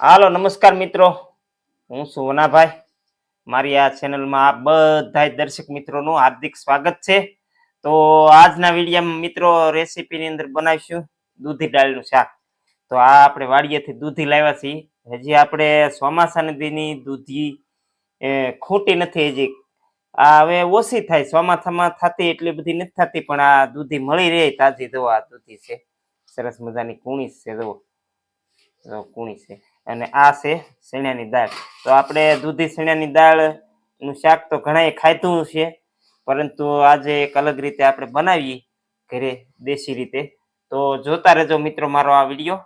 હાલો, નમસ્કાર મિત્રો. હું સુવનાભાઈ વનાભાઈ. મારી આ ચેનલમાં આપ બધા દર્શક મિત્રોનું હાર્દિક સ્વાગત છે. તો આજના વિડીયામાં મિત્રો રેસીપીની અંદર બનાવીશું દૂધી દાળનું શાક. તો આ આપણે વાડીએથી દૂધી લાવ્યા છીએ. હજી આપણે ચોમાસાની દીની દૂધી ખૂટી નથી હજી. આ હવે ઓછી થાય. ચોમાસામાં થતી એટલી બધી નથી થતી, પણ આ દૂધી મળી રહે તાજી. જો આ દૂધી છે. સરસ મજાની કુણી છે દવો કુણી છે. અને આ છે ચણાની દાળ. તો આપણે દૂધી ચણાની દાળનું શાક તો ઘણાએ ખાધું છે પરંતુ આજે એક અલગ રીતે આપણે બનાવીએ ઘરે દેશી રીતે. તો જોતા રહેજો મિત્રો મારો આ વીડિયો.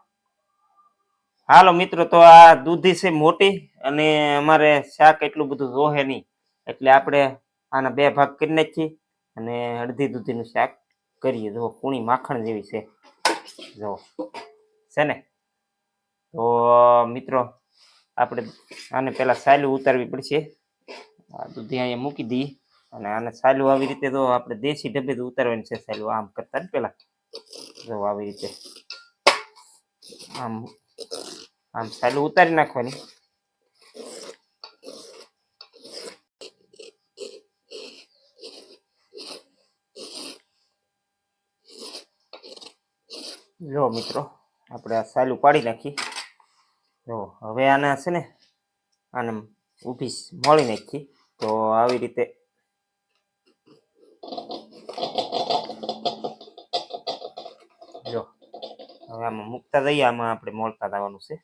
હાલો મિત્રો, તો આ દૂધી છે મોટી અને અમારે શાક એટલું બધું જોહે નહીં. એટલે આપણે આના બે ભાગ કરી નાખીએ અને અડધી દૂધીનું શાક કરીએ. જો કુણી માખણ જેવી છે. જો. છે ને? તો મિત્રો, આપણે આને પહેલાં સાયલું ઉતારવી પડશે. આ દૂધી અહીંયા મૂકી દઈએ અને આને સાયલું આવી રીતે તો આપણે દેશી ઢબે ઉતારવાની છે સાયલું. આમ કરતા ને પહેલાં. જો આવી રીતે. આમ આમ સાયલું ઉતારી નાખવાની. જો, મિત્રો, આપણે આ સાયલું પાડી નાખી. જો હવે આને છે ને આને ઊભી મળી નાખી. તો આવી રીતે જો, હવે આમાં મૂકતા જઈએ, આમાં આપણે મળતા જવાનું છે.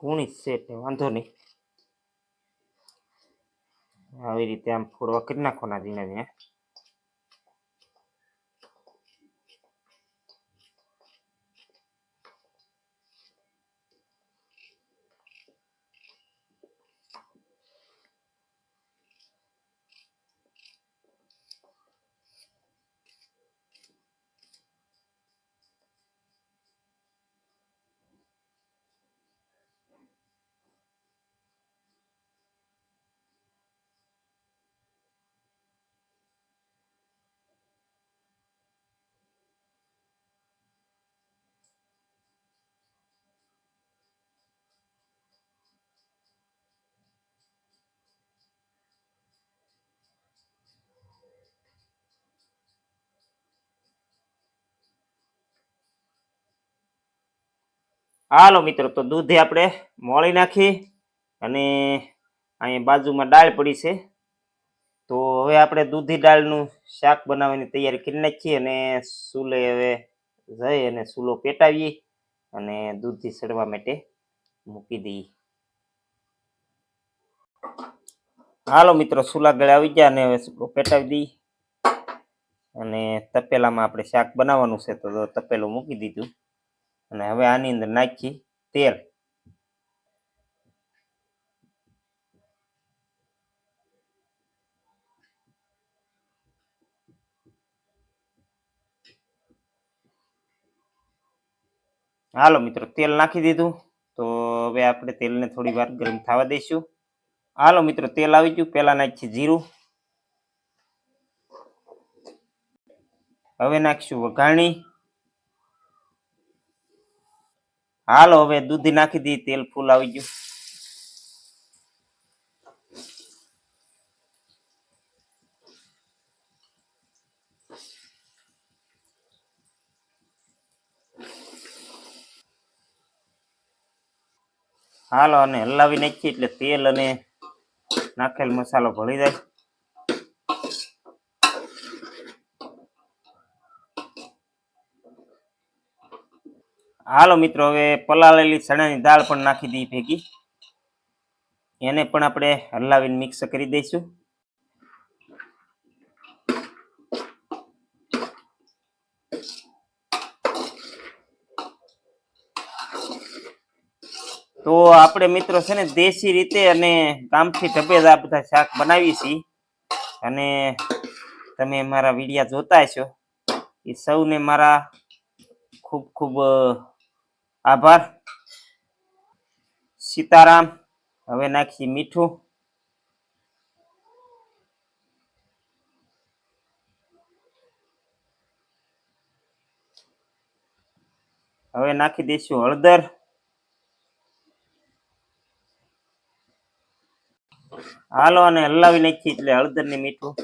કુણી છે વાંધો નહીં. આવી રીતે આમ ફોડવા કરી નાખવાના ધીમે ઝીણા હાલો મિત્રો, તો દૂધે આપણે મોળી નાખી અને અહીંયા બાજુમાં દાળ પડી છે. તો હવે આપણે દૂધી દાળનું શાક બનાવવાની તૈયારી કરી નાખીએ અને ચૂલે હવે જઈ અને ચૂલો પેટાવીએ અને દૂધી સડવા માટે મૂકી દઈએ. હાલો મિત્રો ચૂલા ગળે આવી ગયા અને હવે ચૂલો પેટાવી દઈએ. અને તપેલામાં આપણે શાક બનાવવાનું છે, તો તપેલું મૂકી દીધું. અને હવે આની અંદર નાખી તેલ. હાલો મિત્રો, તેલ નાખી દીધું. તો હવે આપણે તેલને થોડી વાર ગરમ થવા દઈશું. હાલો મિત્રો, તેલ આવી ગયું. પેલા નાખીએ જીરું. હવે નાખીશું વઘાણી. હાલો, હવે દૂધી નાખી દી તેલ ફૂલ આવી ગયું. હાલો, અને હલાવી નાખીએ, એટલે તેલ અને નાખેલ મસાલો ભળી જાય. હાલો મિત્રો, હવે પલાળેલી ચણાની દાળ પણ નાખી દઈએ ભેગી. એને પણ આપણે હલાવીને મિક્સ કરી દઈશું. તો આપણે મિત્રો છે ને દેશી રીતે અને ગામથી ઢબે આ બધા શાક બનાવીએ છીએ. અને તમે મારા વિડીયા જોતા છો એ સૌને મારા ખૂબ ખૂબ આભાર. સીતારામ, હવે નાખી મીઠું. હવે નાખી દઈશું હળદર. હાલો અને હલાવી નાખીએ એટલે હળદર ને મીઠું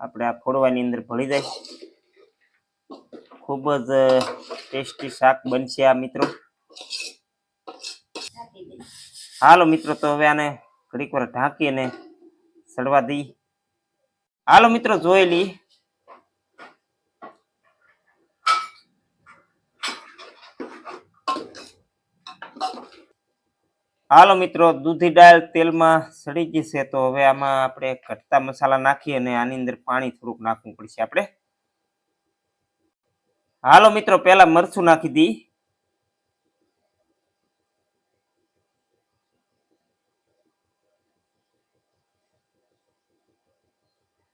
આપણે આ ફોડવાની અંદર ભળી જાય. ખૂબ જ ટેસ્ટી શાક બનશે આ મિત્રો. હાલો મિત્રો, તો હવે આને ઘડીક વાર ઢાંકી અને સડવા દઈ. હાલો મિત્રો જોયેલી હાલો મિત્રો, દૂધી દાળ તેલમાં સડી ગઈ છે, તો હવે આમાં આપણે ઘટતા મસાલા નાખી અને આની અંદર પાણી થોડુંક નાખવું પડશે આપણે. હાલો મિત્રો, પહેલા મરચું નાખી દી.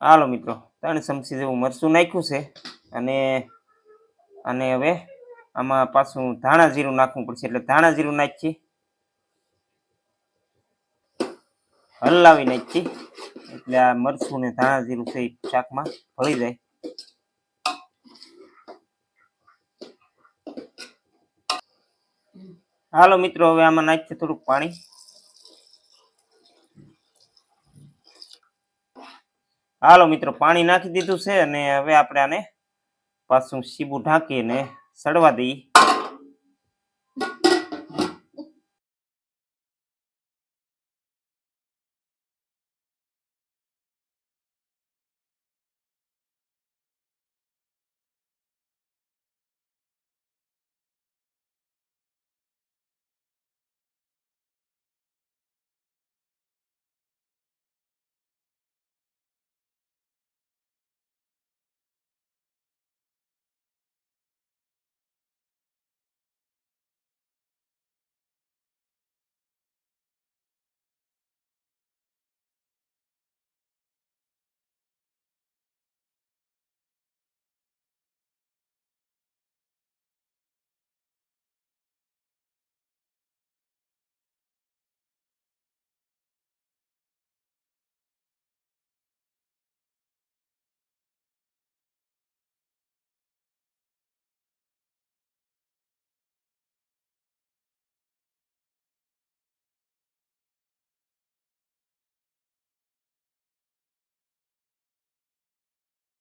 હાલો મિત્રો, ત્રણ ચમચી જેવું મરચું નાખ્યું છે અને અને હવે આમાં પાછું ધાણા જીરું નાખવું પડશે. એટલે ધાણા જીરું નાખી હલાવી નાખી એટલે આ મરચું ને ધાણા જીરું છે શાકમાં ભળી જાય. હાલો મિત્રો, હવે આમાં નાખીએ થોડુંક પાણી. હાલો મિત્રો, પાણી નાખી દીધું છે અને હવે આપણે આને પાછું સીબું ઢાંકીને સડવા દઈએ.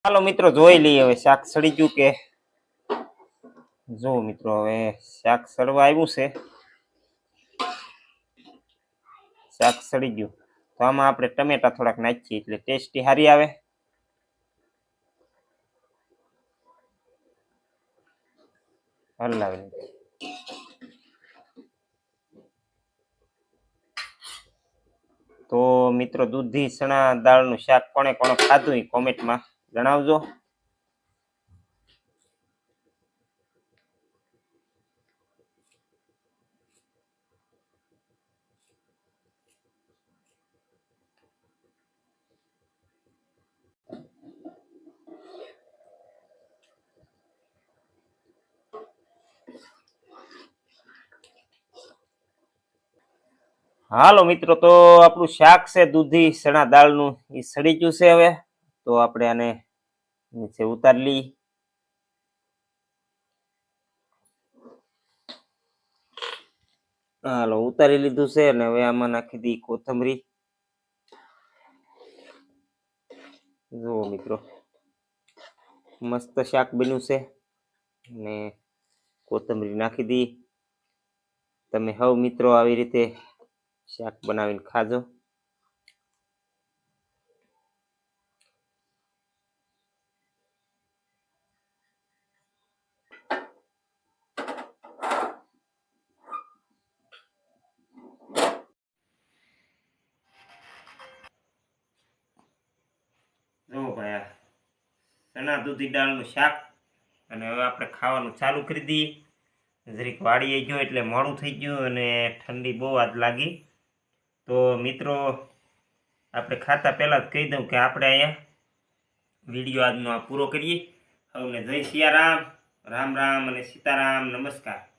ચાલો મિત્રો, જોઈ લઈએ હવે શાક સડી ગયું કે? જો મિત્રો, હવે શાક સડવા આવ્યું છે. શાક સડી ગયું. તો આમાં આપણે ટમેટા થોડાક નાખીએ એટલે ટેસ્ટી સારી આવે. હલાવી. તો મિત્રો, દૂધી, ચણા, દાળનું શાક કોણે કોણે ખાધું કોમેન્ટમાં જણાવજો. હાલો મિત્રો, તો આપણું શાક છે દૂધી, ચણા દાળનું, એ સડી ગયું છે હવે. તો આપણે આને નીચે ઉતારી લઈએ હાલો, ઉતારી લીધું છે અને હવે આમાં નાખી દી કોથમરી. જુઓ મિત્રો, મસ્ત શાક બન્યું છે. અને કોથમરી નાખી દી. તમે હવ મિત્રો આવી રીતે શાક બનાવીને ખાજો જો ભાઈ આ ચણા દૂધી દાળનું શાક. અને હવે આપણે ખાવાનું ચાલુ કરી દઈએ. જરીક વાળીએ ગયો એટલે મોડું થઈ ગયું અને ઠંડી બહુ આજ લાગી. તો મિત્રો, આપણે ખાતા પહેલાં જ કહી દઉં કે આપણે અહીંયા વીડિયો આજનો આ પૂરો કરીએ. હવે જય સિયારામ રામ રામ અને સીતારામ. નમસ્કાર.